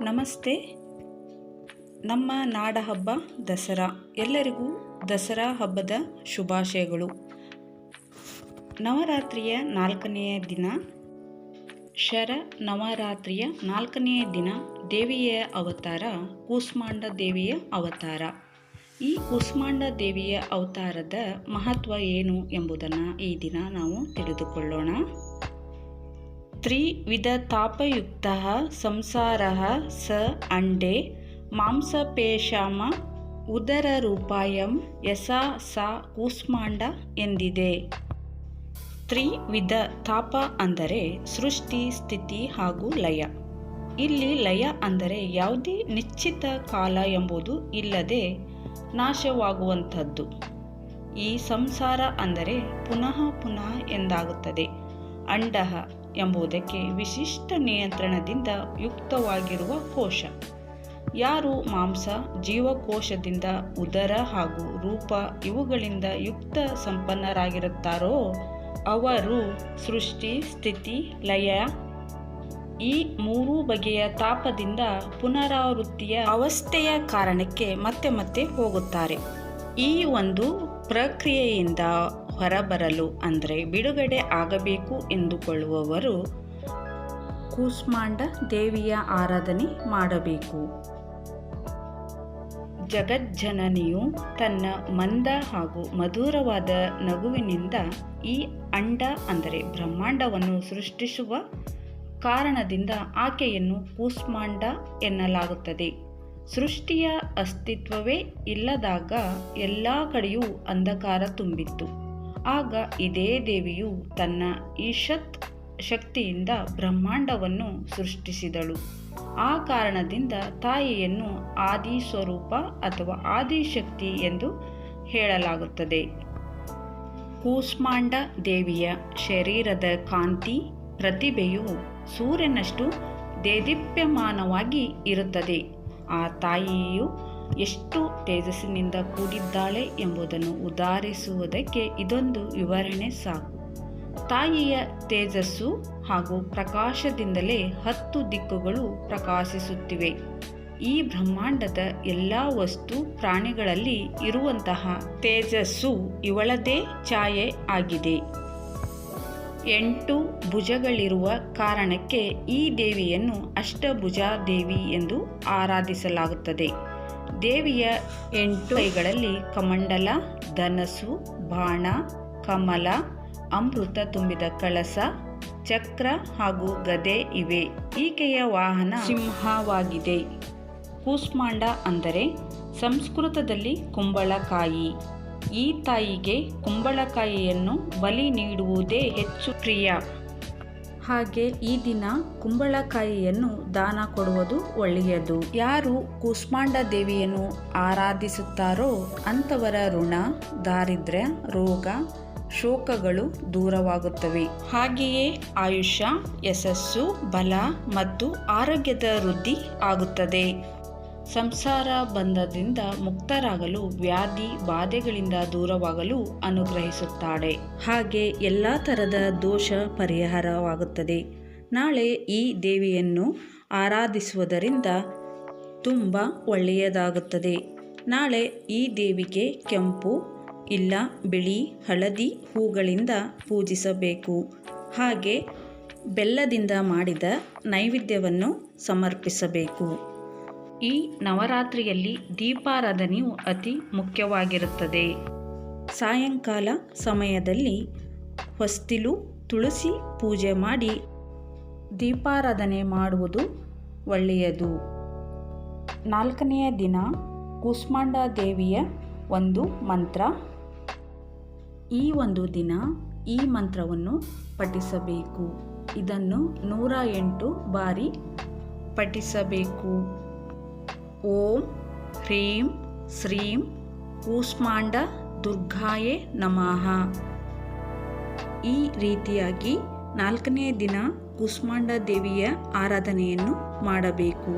ನಮಸ್ತೆ. ನಮ್ಮ ನಾಡ ಹಬ್ಬ ದಸರಾ. ಎಲ್ಲರಿಗೂ ದಸರಾ ಹಬ್ಬದ ಶುಭಾಶಯಗಳು. ನವರಾತ್ರಿಯ ನಾಲ್ಕನೆಯ ದಿನ. ಶರ ನವರಾತ್ರಿಯ ನಾಲ್ಕನೆಯ ದಿನ ದೇವಿಯ ಅವತಾರ, ಕೂಸ್ಮಾಂಡ ದೇವಿಯ ಅವತಾರ. ಈ ಕೂಸ್ಮಾಂಡ ದೇವಿಯ ಅವತಾರದ ಮಹತ್ವ ಏನು ಎಂಬುದನ್ನು ಈ ದಿನ ನಾವು ತಿಳಿದುಕೊಳ್ಳೋಣ. त्रिविधतापयुक्तः संसारः स अण्डे ಮಾಂಸಪೇಶಾಮ ಉದರರೂಪಾಯಂ ಯಸಾ ಸಾ ಕೂಸ್ಮಾಂಡ ಎಂದಿದೆ ತ್ರಿವಿಧ ತಾಪ ಅಂದರೆ ಸೃಷ್ಟಿ ಸ್ಥಿತಿ ಹಾಗೂ ಲಯ ಇಲ್ಲಿ ಲಯ ಅಂದರೆ ಯಾವುದೇ ನಿಶ್ಚಿತ ಕಾಲ ಎಂಬುದು ಇಲ್ಲದೆ ನಾಶವಾಗುವಂಥದ್ದು ಈ ಸಂಸಾರ ಅಂದರೆ ಪುನಃ ಪುನಃ ಎಂದಾಗುತ್ತದೆ ಅಂಡಹ ಎಂಬುದಕ್ಕೆ ವಿಶಿಷ್ಟ ನಿಯಂತ್ರಣದಿಂದ ಯುಕ್ತವಾಗಿರುವ ಕೋಶ. ಯಾರು ಮಾಂಸ, ಜೀವಕೋಶದಿಂದ ಉದರ ಹಾಗೂ ರೂಪ ಇವುಗಳಿಂದ ಯುಕ್ತ ಸಂಪನ್ನರಾಗಿರುತ್ತಾರೋ ಅವರು ಸೃಷ್ಟಿ, ಸ್ಥಿತಿ, ಲಯ ಈ ಮೂರು ಬಗೆಯ ತಾಪದಿಂದ ಪುನರಾವೃತ್ತಿಯ ಅವಸ್ಥೆಯ ಕಾರಣಕ್ಕೆ ಮತ್ತೆ ಮತ್ತೆ ಹೋಗುತ್ತಾರೆ. ಈ ಒಂದು ಪ್ರಕ್ರಿಯೆಯಿಂದ ಹೊರಬರಲು ಅಂದರೆ ಬಿಡುಗಡೆ ಆಗಬೇಕು ಎಂದುಕೊಳ್ಳುವವರು ಕೂಸ್ಮಾಂಡ ದೇವಿಯ ಆರಾಧನೆ ಮಾಡಬೇಕು. ಜಗಜ್ಜನನಿಯು ತನ್ನ ಮಂದ ಹಾಗೂ ಮಧುರವಾದ ನಗುವಿನಿಂದ ಈ ಅಂಡ ಅಂದರೆ ಬ್ರಹ್ಮಾಂಡವನ್ನು ಸೃಷ್ಟಿಸುವ ಕಾರಣದಿಂದ ಆಕೆಯನ್ನು ಕೂಸ್ಮಾಂಡ ಎನ್ನಲಾಗುತ್ತದೆ. ಸೃಷ್ಟಿಯ ಅಸ್ತಿತ್ವವೇ ಇಲ್ಲದಾಗ ಎಲ್ಲ ಕಡೆಯೂ ಅಂಧಕಾರ ತುಂಬಿತ್ತು. ಆಗ ಇದೇ ದೇವಿಯು ತನ್ನ ಈಶತ್ ಶಕ್ತಿಯಿಂದ ಬ್ರಹ್ಮಾಂಡವನ್ನು ಸೃಷ್ಟಿಸಿದಳು. ಆ ಕಾರಣದಿಂದ ತಾಯಿಯನ್ನು ಆದಿ ಸ್ವರೂಪ ಅಥವಾ ಆದಿಶಕ್ತಿ ಎಂದು ಹೇಳಲಾಗುತ್ತದೆ. ಕೂಸ್ಮಾಂಡ ದೇವಿಯ ಶರೀರದ ಕಾಂತಿ, ಪ್ರತಿಭೆಯು ಸೂರ್ಯನಷ್ಟು ದೇದೀಪ್ಯಮಾನವಾಗಿ ಇರುತ್ತದೆ. ಆ ತಾಯಿಯು ಎಷ್ಟು ತೇಜಸ್ಸಿನಿಂದ ಕೂಡಿದ್ದಾಳೆ ಎಂಬುದನ್ನು ಉದಾಹರಿಸುವುದಕ್ಕೆ ಇದೊಂದು ವಿವರಣೆ ಸಾಕು. ತಾಯಿಯ ತೇಜಸ್ಸು ಹಾಗೂ ಪ್ರಕಾಶದಿಂದಲೇ ಹತ್ತು ದಿಕ್ಕುಗಳು ಪ್ರಕಾಶಿಸುತ್ತಿವೆ. ಈ ಬ್ರಹ್ಮಾಂಡದ ಎಲ್ಲ ವಸ್ತು ಪ್ರಾಣಿಗಳಲ್ಲಿ ಇರುವಂತಹ ತೇಜಸ್ಸು ಇವಳದೇ ಛಾಯೆ ಆಗಿದೆ. ಎಂಟು ಭುಜಗಳಿರುವ ಕಾರಣಕ್ಕೆ ಈ ದೇವಿಯನ್ನು ಅಷ್ಟಭುಜ ದೇವಿ ಎಂದು ಆರಾಧಿಸಲಾಗುತ್ತದೆ. ದೇವಿಯ ಎಂಟು ಕೈಗಳಲ್ಲಿ ಕಮಂಡಲ, ಧನಸು, ಬಾಣ, ಕಮಲ, ಅಮೃತ ತುಂಬಿದ ಕಳಸ, ಚಕ್ರ ಹಾಗೂ ಗದೆ ಇವೆ. ಈಕೆಯ ವಾಹನ ಸಿಂಹವಾಗಿದೆ. ಕೂಸ್ಮಾಂಡ ಅಂದರೆ ಸಂಸ್ಕೃತದಲ್ಲಿ ಕುಂಬಳಕಾಯಿ. ಈ ತಾಯಿಗೆ ಕುಂಬಳಕಾಯಿಯನ್ನು ಬಲಿ ನೀಡುವುದೇ ಹೆಚ್ಚು ಪ್ರಿಯ. ಹಾಗೆ ಈ ದಿನ ಕುಂಬಳಕಾಯಿಯನ್ನು ದಾನ ಕೊಡುವುದು ಒಳ್ಳೆಯದು. ಯಾರು ಕೂಸ್ಮಾಂಡ ದೇವಿಯನ್ನು ಆರಾಧಿಸುತ್ತಾರೋ ಅಂಥವರ ಋಣ ದಾರಿದ್ರ್ಯ ರೋಗ, ಶೋಕಗಳು ದೂರವಾಗುತ್ತವೆ. ಹಾಗೆಯೇ ಆಯುಷ್ಯ, ಯಶಸ್ಸು, ಬಲ ಮತ್ತು ಆರೋಗ್ಯದ ವೃದ್ಧಿ ಆಗುತ್ತದೆ. ಸಂಸಾರ ಬಂಧದಿಂದ ಮುಕ್ತರಾಗಲು ವ್ಯಾಧಿ ಬಾಧೆಗಳಿಂದ ದೂರವಾಗಲು ಅನುಗ್ರಹಿಸುತ್ತಾಳೆ. ಹಾಗೆ ಎಲ್ಲ ಥರದ ದೋಷ ಪರಿಹಾರವಾಗುತ್ತದೆ. ನಾಳೆ ಈ ದೇವಿಯನ್ನು ಆರಾಧಿಸುವುದರಿಂದ ತುಂಬ ಒಳ್ಳೆಯದಾಗುತ್ತದೆ. ನಾಳೆ ಈ ದೇವಿಗೆ ಕೆಂಪು, ಇಲ್ಲ, ಬಿಳಿ, ಹಳದಿ ಹೂಗಳಿಂದ ಪೂಜಿಸಬೇಕು. ಹಾಗೆ ಬೆಲ್ಲದಿಂದ ಮಾಡಿದ ನೈವೇದ್ಯವನ್ನು ಸಮರ್ಪಿಸಬೇಕು. ಈ ನವರಾತ್ರಿಯಲ್ಲಿ ದೀಪಾರಾಧನೆಯು ಅತಿ ಮುಖ್ಯವಾಗಿರುತ್ತದೆ. ಸಾಯಂಕಾಲ ಸಮಯದಲ್ಲಿ ಹೊಸ್ತಿಲು ತುಳಸಿ ಪೂಜೆ ಮಾಡಿ ದೀಪಾರಾಧನೆ ಮಾಡುವುದು ಒಳ್ಳೆಯದು. ನಾಲ್ಕನೆಯ ದಿನ ಕೂಸ್ಮಾಂಡ ದೇವಿಯ ಒಂದು ಮಂತ್ರ. ಈ ಒಂದು ದಿನ ಈ ಮಂತ್ರವನ್ನು ಪಠಿಸಬೇಕು. ಇದನ್ನು ನೂರ ಎಂಟು ಬಾರಿ ಪಠಿಸಬೇಕು. ಓಂ ಹ್ರೀಂ ಶ್ರೀಂ ಕೂಸ್ಮಾಂಡ ದುರ್ಗಾಯೇ ನಮಃ. ಈ ರೀತಿಯಾಗಿ ನಾಲ್ಕನೇ ದಿನ ಕೂಷ್ಮಾಂಡ ದೇವಿಯ ಆರಾಧನೆಯನ್ನು ಮಾಡಬೇಕು.